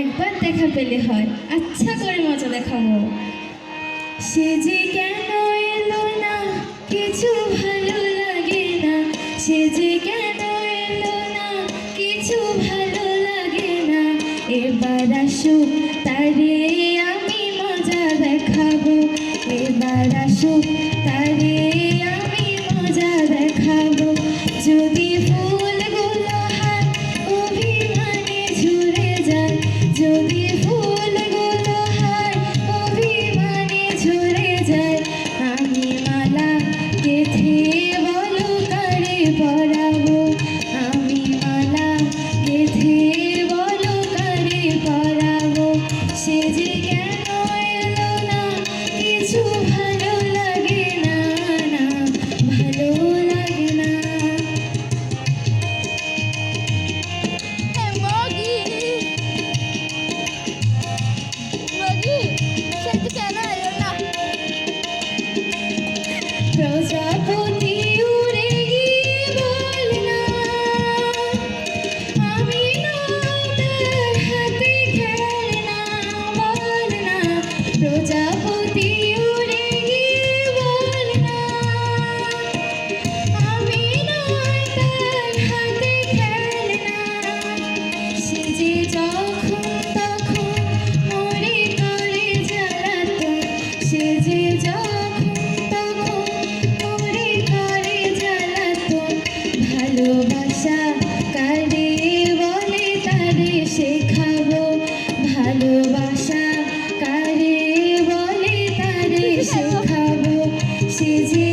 একবার দেখা পেলে হয়। আচ্ছা করে মজা দেখাবো। সে যে কেন এলো না, কিছু ভালো লাগে না। সে যে কেন এলো না, কিছু ভালো লাগে না। এবার আসো, তারে আমি মজা দেখাবো। এবার আসুক তারে আমি মজা দেখাবো। যদি ভালোবাসা কারে বলে শেখাবো। সে যে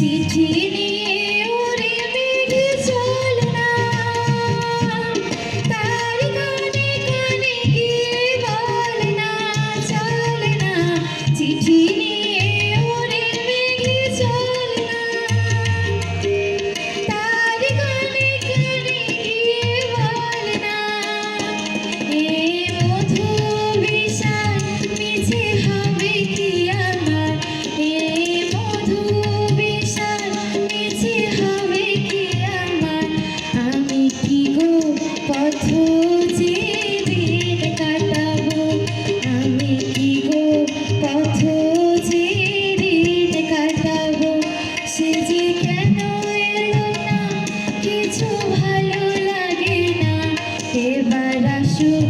চিঠি ভালো লাগে না। এবার আসুক